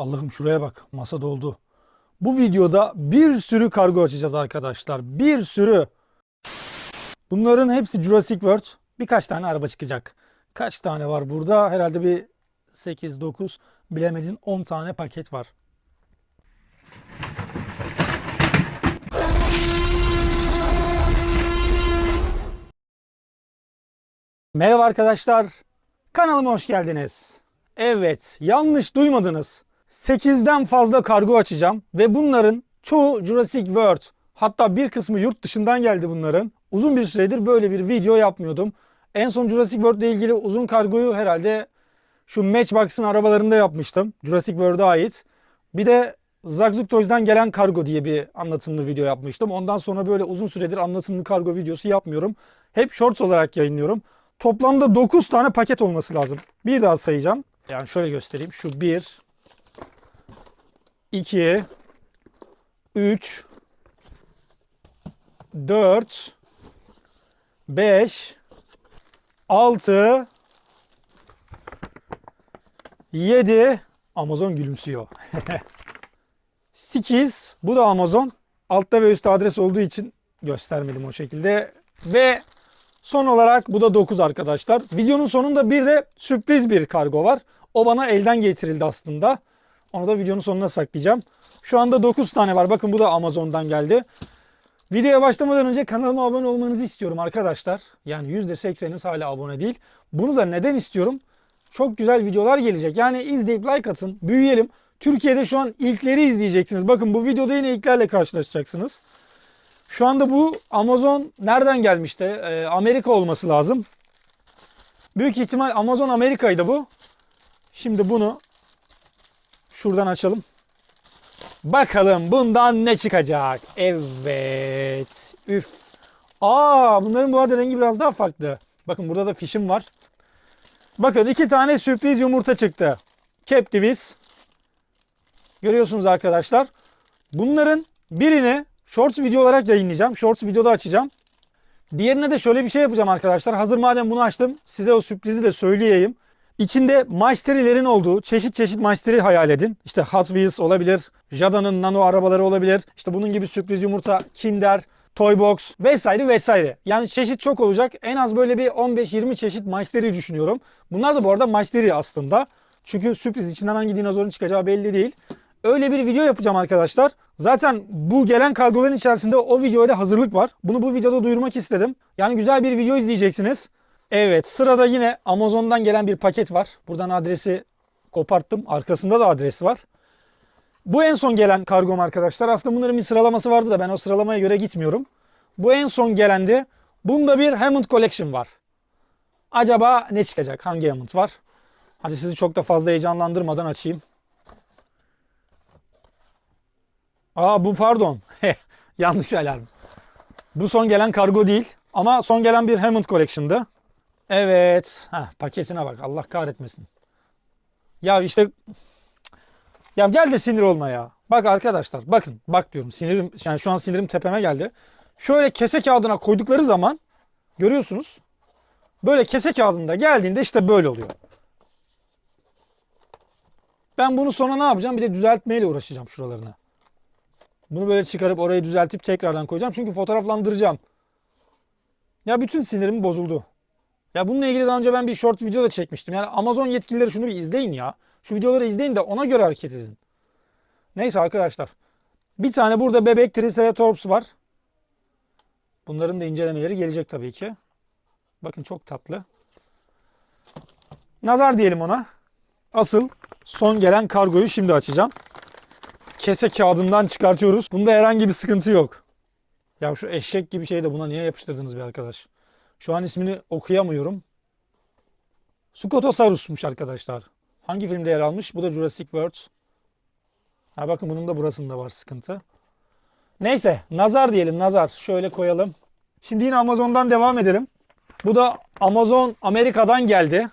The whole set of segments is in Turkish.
Allah'ım şuraya bak. Masa doldu. Bu videoda bir sürü kargo açacağız arkadaşlar. Bir sürü. Bunların hepsi Jurassic World. Birkaç tane araba çıkacak. Kaç tane var burada? Herhalde bir 8, 9, bilemedin 10 tane paket var. Merhaba arkadaşlar. Kanalıma hoş geldiniz. Evet, yanlış duymadınız. 8'den fazla kargo açacağım ve bunların çoğu Jurassic World. Hatta bir kısmı yurt dışından geldi bunların. Uzun bir süredir böyle bir video yapmıyordum. En son Jurassic World ile ilgili uzun kargoyu herhalde şu Matchbox'ın arabalarında yapmıştım. Jurassic World'a ait. Bir de Zagzug Toys'dan gelen kargo diye bir anlatımlı video yapmıştım. Ondan sonra böyle uzun süredir anlatımlı kargo videosu yapmıyorum. Hep shorts olarak yayınlıyorum. Toplamda 9 tane paket olması lazım. Bir daha sayacağım. Yani şöyle göstereyim. Şu 1 2 3 4 5 6 7 Amazon gülümsüyor. 8 bu da Amazon. Altta ve üstte adres olduğu için göstermedim o şekilde. Ve son olarak bu da 9 arkadaşlar. Videonun sonunda bir de sürpriz bir kargo var. O bana elden getirildi aslında. Onu da videonun sonuna saklayacağım. Şu anda 9 tane var. Bakın bu da Amazon'dan geldi. Videoya başlamadan önce kanalıma abone olmanızı istiyorum arkadaşlar. Yani %80'iniz hala abone değil. Bunu da neden istiyorum? Çok güzel videolar gelecek. Yani izleyip like atın. Büyüyelim. Türkiye'de şu an ilkleri izleyeceksiniz. Bakın bu videoda yine ilklerle karşılaşacaksınız. Şu anda bu Amazon nereden gelmişti? Ee, Amerika olması lazım. Büyük ihtimal Amazon Amerika'ydı bu. Şimdi bunu şuradan açalım. Bakalım bundan ne çıkacak? Evet. Üf. Aa bunların bu arada rengi biraz daha farklı. Bakın burada da fişim var. Bakın iki tane sürpriz yumurta çıktı. Captivis. Görüyorsunuz arkadaşlar. Bunların birini shorts video olarak yayınlayacağım. Shorts videoda açacağım. Diğerine de şöyle bir şey yapacağım arkadaşlar. Hazır madem bunu açtım size o sürprizi de söyleyeyim. İçinde maçterilerin olduğu çeşit çeşit maçteri hayal edin. İşte Hot Wheels olabilir, Jada'nın nano arabaları olabilir. İşte bunun gibi sürpriz yumurta, Kinder, Toybox vesaire vesaire. Yani çeşit çok olacak. En az böyle bir 15-20 çeşit maçteri düşünüyorum. Bunlar da bu arada maçteri aslında. Çünkü sürpriz içinden hangi dinozorun çıkacağı belli değil. Öyle bir video yapacağım arkadaşlar. Zaten bu gelen kargoların içerisinde o videoya da hazırlık var. Bunu bu videoda duyurmak istedim. Yani güzel bir video izleyeceksiniz. Evet sırada yine Amazon'dan gelen bir paket var. Buradan adresi koparttım. Arkasında da adresi var. Bu en son gelen kargom arkadaşlar. Aslında bunların bir sıralaması vardı da ben o sıralamaya göre gitmiyorum. Bu en son gelendi. Bunda bir Hammond Collection var. Acaba ne çıkacak? Hangi Hammond var? Hadi sizi çok da fazla heyecanlandırmadan açayım. Aa bu pardon. Yanlış alarm. Bu son gelen kargo değil. Ama son gelen bir Hammond Collection'dı. Evet. Heh, paketine bak. Allah kahretmesin. Ya işte ya gel de sinir olma ya. Bak arkadaşlar bakın bak diyorum sinirim yani şu an sinirim tepeme geldi. Şöyle kese kağıdına koydukları zaman görüyorsunuz. Böyle kese kağıdında geldiğinde işte böyle oluyor. Ben bunu sonra ne yapacağım? Bir de düzeltmeyle uğraşacağım şuralarını. Bunu böyle çıkarıp orayı düzeltip tekrardan koyacağım. Çünkü fotoğraflandıracağım. Ya bütün sinirim bozuldu. Ya bununla ilgili daha önce ben bir short video da çekmiştim. Yani Amazon yetkilileri şunu bir izleyin ya. Şu videoları izleyin de ona göre hareket edin. Neyse arkadaşlar. Bir tane burada bebek Triceratops var. Bunların da incelemeleri gelecek tabii ki. Bakın çok tatlı. Nazar diyelim ona. Asıl son gelen kargoyu şimdi açacağım. Kese kağıdından çıkartıyoruz. Bunda herhangi bir sıkıntı yok. Ya şu eşek gibi şeyi de buna niye yapıştırdınız bir arkadaş? Şu an ismini okuyamıyorum. Scotosaurus'muş arkadaşlar. Hangi filmde yer almış? Bu da Jurassic World. Ha bakın bunun da burasında var sıkıntı. Neyse nazar diyelim nazar. Şöyle koyalım. Şimdi yine Amazon'dan devam edelim. Bu da Amazon Amerika'dan geldi.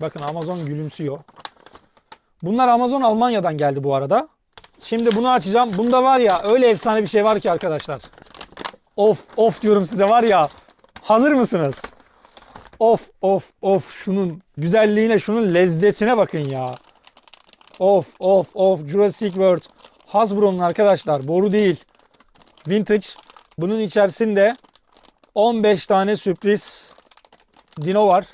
Bakın Amazon gülümsüyor. Bunlar Amazon Almanya'dan geldi bu arada. Şimdi bunu açacağım. Bunda var ya öyle efsane bir şey var ki arkadaşlar. Of of diyorum size var ya. Hazır mısınız? Of of of şunun güzelliğine şunun lezzetine bakın ya. Of of of Jurassic World. Hasbro'nun arkadaşlar boru değil. Vintage. Bunun içerisinde 15 tane sürpriz dino var.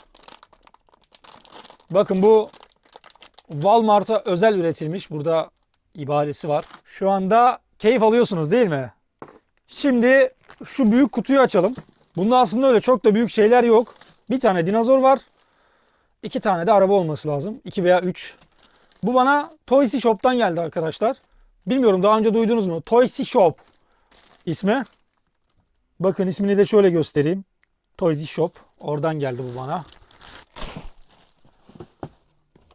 Bakın bu Walmart'a özel üretilmiş. Burada ibadesi var. Şu anda keyif alıyorsunuz değil mi? Şimdi şu büyük kutuyu açalım. Bunda aslında öyle çok da büyük şeyler yok. Bir tane dinozor var. İki tane de araba olması lazım. İki veya üç. Bu bana Toysy Shop'tan geldi arkadaşlar. Bilmiyorum daha önce duydunuz mu? Toysy Shop ismi. Bakın ismini de şöyle göstereyim. Toysy Shop. Oradan geldi bu bana.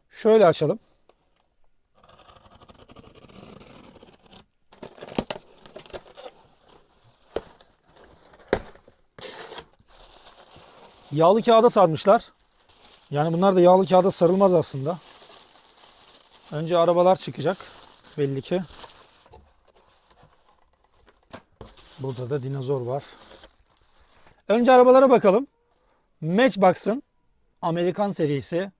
Şöyle açalım. Yağlı kağıda sarmışlar. Yani bunlar da yağlı kağıda sarılmaz aslında. Önce arabalar çıkacak belli ki. Burada da dinozor var. Önce arabalara bakalım. Matchbox'ın Amerikan serisi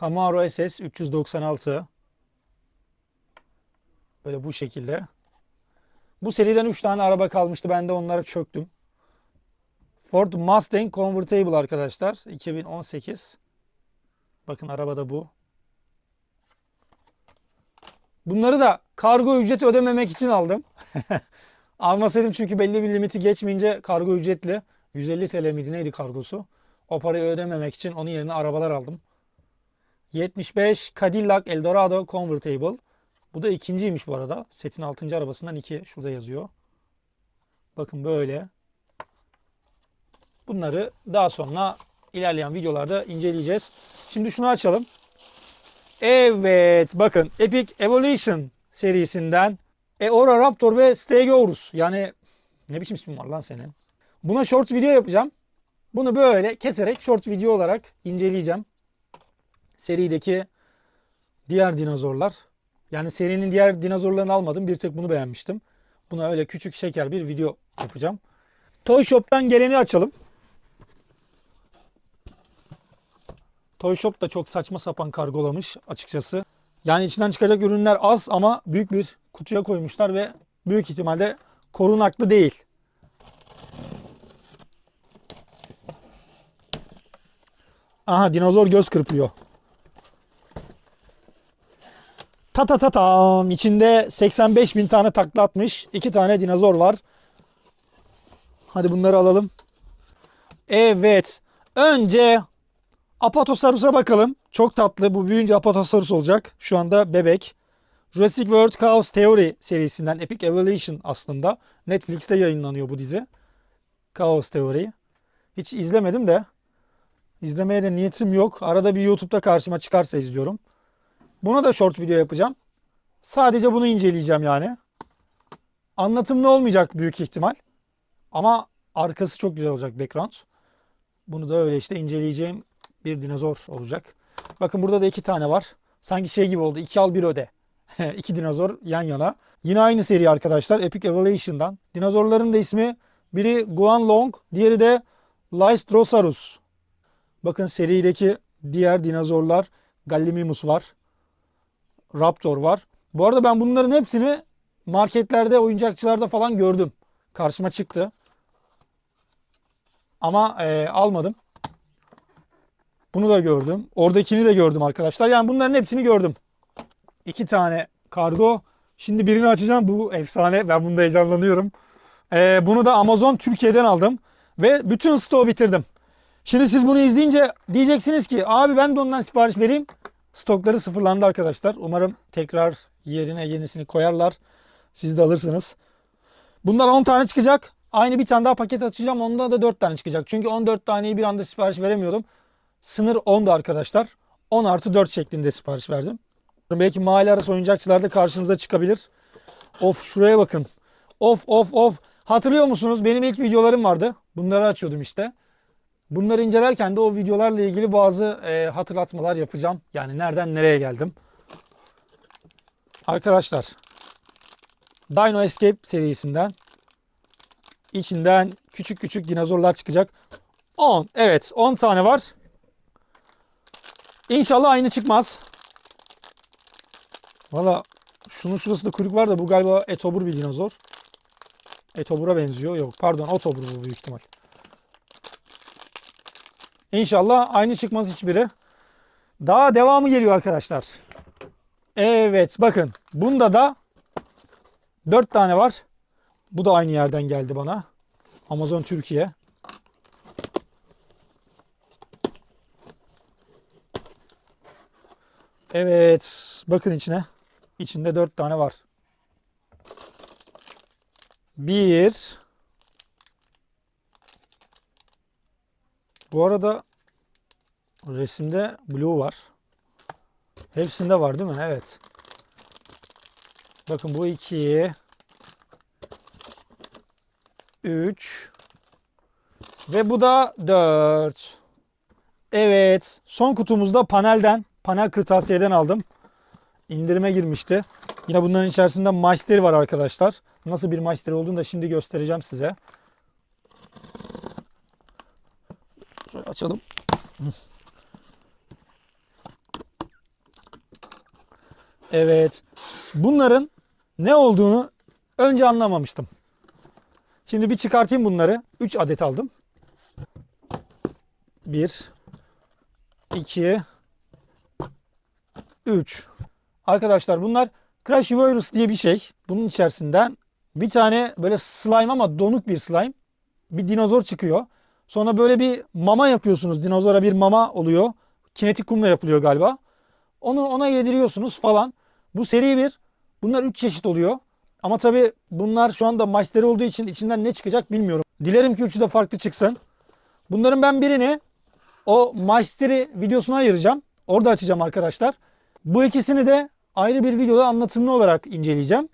Camaro SS 396. Böyle bu şekilde. Bu seriden 3 tane araba kalmıştı. Ben de onlara çöktüm. Ford Mustang Convertible arkadaşlar. 2018. Bakın arabada bu. Bunları da kargo ücreti ödememek için aldım. Almasaydım çünkü belli bir limiti geçmeyince kargo ücretli. 150 TL miydi neydi kargosu? O parayı ödememek için onun yerine arabalar aldım. 75 Cadillac Eldorado Convertible. Bu da ikinciymiş bu arada. Setin 6. arabasından iki. Şurada yazıyor. Bakın böyle. Bunları daha sonra ilerleyen videolarda inceleyeceğiz. Şimdi şunu açalım. Evet bakın Epic Evolution serisinden Eora Raptor ve Stegosaurus. Yani ne biçim ismin var lan senin? Buna short video yapacağım. Bunu böyle keserek short video olarak inceleyeceğim. Serideki diğer dinozorlar. Yani serinin diğer dinozorlarını almadım. Bir tek bunu beğenmiştim. Buna öyle küçük şeker bir video yapacağım. Toy Shop'tan geleni açalım. Toy Shop da çok saçma sapan kargolamış açıkçası. Yani içinden çıkacak ürünler az ama büyük bir kutuya koymuşlar ve büyük ihtimalle korunaklı değil. Aha dinozor göz kırpıyor. Ta ta ta tam içinde 85 bin tane takla atmış. iki tane dinozor var. Hadi bunları alalım. Evet. Önce Apatosaurus'a bakalım. Çok tatlı. Bu büyüyünce Apatosaurus olacak. Şu anda bebek. Jurassic World Chaos Theory serisinden Epic Evolution aslında. Netflix'te yayınlanıyor bu dizi. Chaos Theory. Hiç izlemedim de. İzlemeye de niyetim yok. Arada bir YouTube'da karşıma çıkarsa izliyorum. Buna da short video yapacağım. Sadece bunu inceleyeceğim yani. Anlatımlı olmayacak büyük ihtimal. Ama arkası çok güzel olacak background. Bunu da öyle işte inceleyeceğim bir dinozor olacak. Bakın burada da iki tane var. Sanki şey gibi oldu. İki al bir öde. iki dinozor yan yana. Yine aynı seri arkadaşlar. Epic Evolution'dan. Dinozorların da ismi biri Guanlong, diğeri de Lystrosaurus. Bakın serideki diğer dinozorlar Gallimimus var. Raptor var. Bu arada ben bunların hepsini marketlerde, oyuncakçılarda falan gördüm. Karşıma çıktı. Ama e, almadım. Bunu da gördüm. Oradakini de gördüm arkadaşlar. Yani bunların hepsini gördüm. İki tane kargo. Şimdi birini açacağım. Bu efsane. Ben bunda heyecanlanıyorum. Ee, bunu da Amazon Türkiye'den aldım. Ve bütün stoğu bitirdim. Şimdi siz bunu izleyince diyeceksiniz ki abi ben de ondan sipariş vereyim. Stokları sıfırlandı arkadaşlar. Umarım tekrar yerine yenisini koyarlar. Siz de alırsınız. Bundan 10 tane çıkacak. Aynı bir tane daha paket açacağım. Onda da 4 tane çıkacak. Çünkü 14 taneyi bir anda sipariş veremiyordum. Sınır 10'du arkadaşlar. 10 artı 4 şeklinde sipariş verdim. Belki mahalle arası oyuncakçılarda karşınıza çıkabilir. Of şuraya bakın. Of of of. Hatırlıyor musunuz? Benim ilk videolarım vardı. Bunları açıyordum işte. Bunları incelerken de o videolarla ilgili bazı e, hatırlatmalar yapacağım. Yani nereden nereye geldim. Arkadaşlar. Dino Escape serisinden içinden küçük küçük dinozorlar çıkacak. 10. Evet 10 tane var. İnşallah aynı çıkmaz. Valla şunun şurası da kuyruk var da bu galiba etobur bir dinozor. Etobur'a benziyor. Yok pardon otobur bu büyük ihtimal. İnşallah aynı çıkmaz hiçbiri. Daha devamı geliyor arkadaşlar. Evet bakın bunda da 4 tane var. Bu da aynı yerden geldi bana. Amazon Türkiye. Evet bakın içine. İçinde 4 tane var. Bir. Bu arada resimde blue var. Hepsinde var değil mi? Evet. Bakın bu iki. Üç. Ve bu da dört. Evet. Son kutumuzda panelden, panel kırtasiyeden aldım. İndirime girmişti. Yine bunların içerisinde maçları var arkadaşlar. Nasıl bir maçları olduğunu da şimdi göstereceğim size. Şöyle açalım. Evet. Bunların ne olduğunu önce anlamamıştım. Şimdi bir çıkartayım bunları. 3 adet aldım. 1 2 3 Arkadaşlar bunlar Crash Virus diye bir şey. Bunun içerisinden bir tane böyle slime ama donuk bir slime. Bir dinozor çıkıyor. Sonra böyle bir mama yapıyorsunuz. Dinozora bir mama oluyor. Kinetik kumla yapılıyor galiba. Onu ona yediriyorsunuz falan. Bu seri bir. Bunlar 3 çeşit oluyor. Ama tabi bunlar şu anda maçları olduğu için içinden ne çıkacak bilmiyorum. Dilerim ki üçü de farklı çıksın. Bunların ben birini o Maestri videosuna ayıracağım. Orada açacağım arkadaşlar. Bu ikisini de ayrı bir videoda anlatımlı olarak inceleyeceğim.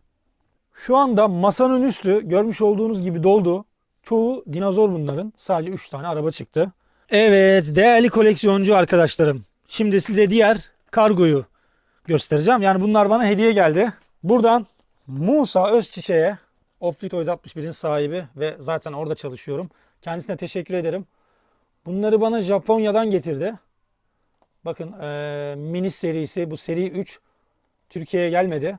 Şu anda masanın üstü görmüş olduğunuz gibi doldu. Çoğu dinozor bunların. Sadece 3 tane araba çıktı. Evet değerli koleksiyoncu arkadaşlarım. Şimdi size diğer kargoyu göstereceğim. Yani bunlar bana hediye geldi. Buradan Musa Özçiçek'e Offlit Toys 61'in sahibi ve zaten orada çalışıyorum. Kendisine teşekkür ederim. Bunları bana Japonya'dan getirdi. Bakın eee, mini serisi bu seri 3 Türkiye'ye gelmedi.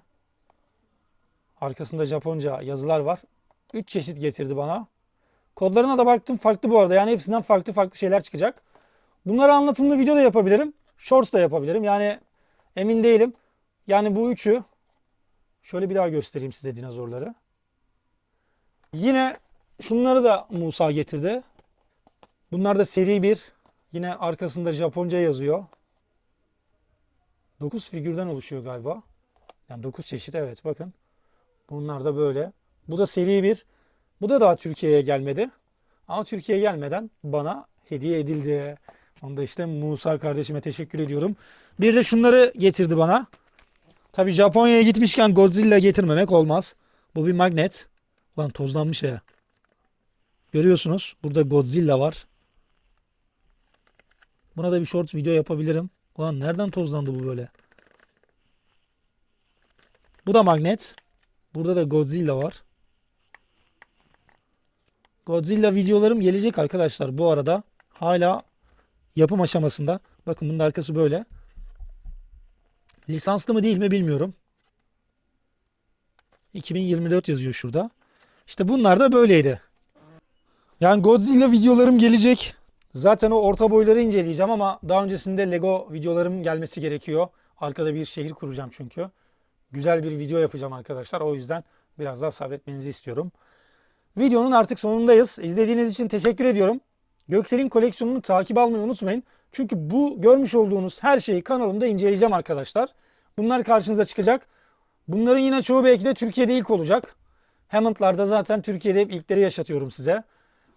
Arkasında Japonca yazılar var. 3 çeşit getirdi bana. Kodlarına da baktım farklı bu arada. Yani hepsinden farklı farklı şeyler çıkacak. Bunları anlatımlı video da yapabilirim. Shorts da yapabilirim. Yani emin değilim. Yani bu üçü şöyle bir daha göstereyim size dinozorları. Yine şunları da Musa getirdi. Bunlar da seri 1. Yine arkasında Japonca yazıyor. 9 figürden oluşuyor galiba. Yani 9 çeşit evet bakın. Bunlar da böyle. Bu da seri 1. Bu da daha Türkiye'ye gelmedi. Ama Türkiye'ye gelmeden bana hediye edildi. Onu da işte Musa kardeşime teşekkür ediyorum. Bir de şunları getirdi bana. Tabi Japonya'ya gitmişken Godzilla getirmemek olmaz. Bu bir magnet. Ulan tozlanmış ya. Görüyorsunuz. Burada Godzilla var. Buna da bir short video yapabilirim. Ulan nereden tozlandı bu böyle? Bu da magnet. Burada da Godzilla var. Godzilla videolarım gelecek arkadaşlar bu arada. Hala yapım aşamasında. Bakın bunun arkası böyle. Lisanslı mı değil mi bilmiyorum. 2024 yazıyor şurada. İşte bunlar da böyleydi. Yani Godzilla videolarım gelecek. Zaten o orta boyları inceleyeceğim ama daha öncesinde Lego videolarım gelmesi gerekiyor. Arkada bir şehir kuracağım çünkü. Güzel bir video yapacağım arkadaşlar. O yüzden biraz daha sabretmenizi istiyorum. Videonun artık sonundayız. İzlediğiniz için teşekkür ediyorum. Göksel'in koleksiyonunu takip almayı unutmayın. Çünkü bu görmüş olduğunuz her şeyi kanalımda inceleyeceğim arkadaşlar. Bunlar karşınıza çıkacak. Bunların yine çoğu belki de Türkiye'de ilk olacak. Hammond'larda zaten Türkiye'de ilkleri yaşatıyorum size.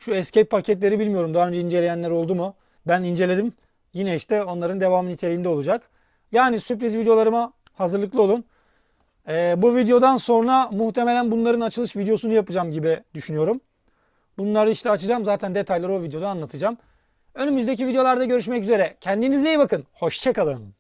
Şu escape paketleri bilmiyorum daha önce inceleyenler oldu mu? Ben inceledim. Yine işte onların devamı niteliğinde olacak. Yani sürpriz videolarıma hazırlıklı olun. Ee, bu videodan sonra muhtemelen bunların açılış videosunu yapacağım gibi düşünüyorum. Bunları işte açacağım. Zaten detayları o videoda anlatacağım. Önümüzdeki videolarda görüşmek üzere. Kendinize iyi bakın. Hoşçakalın.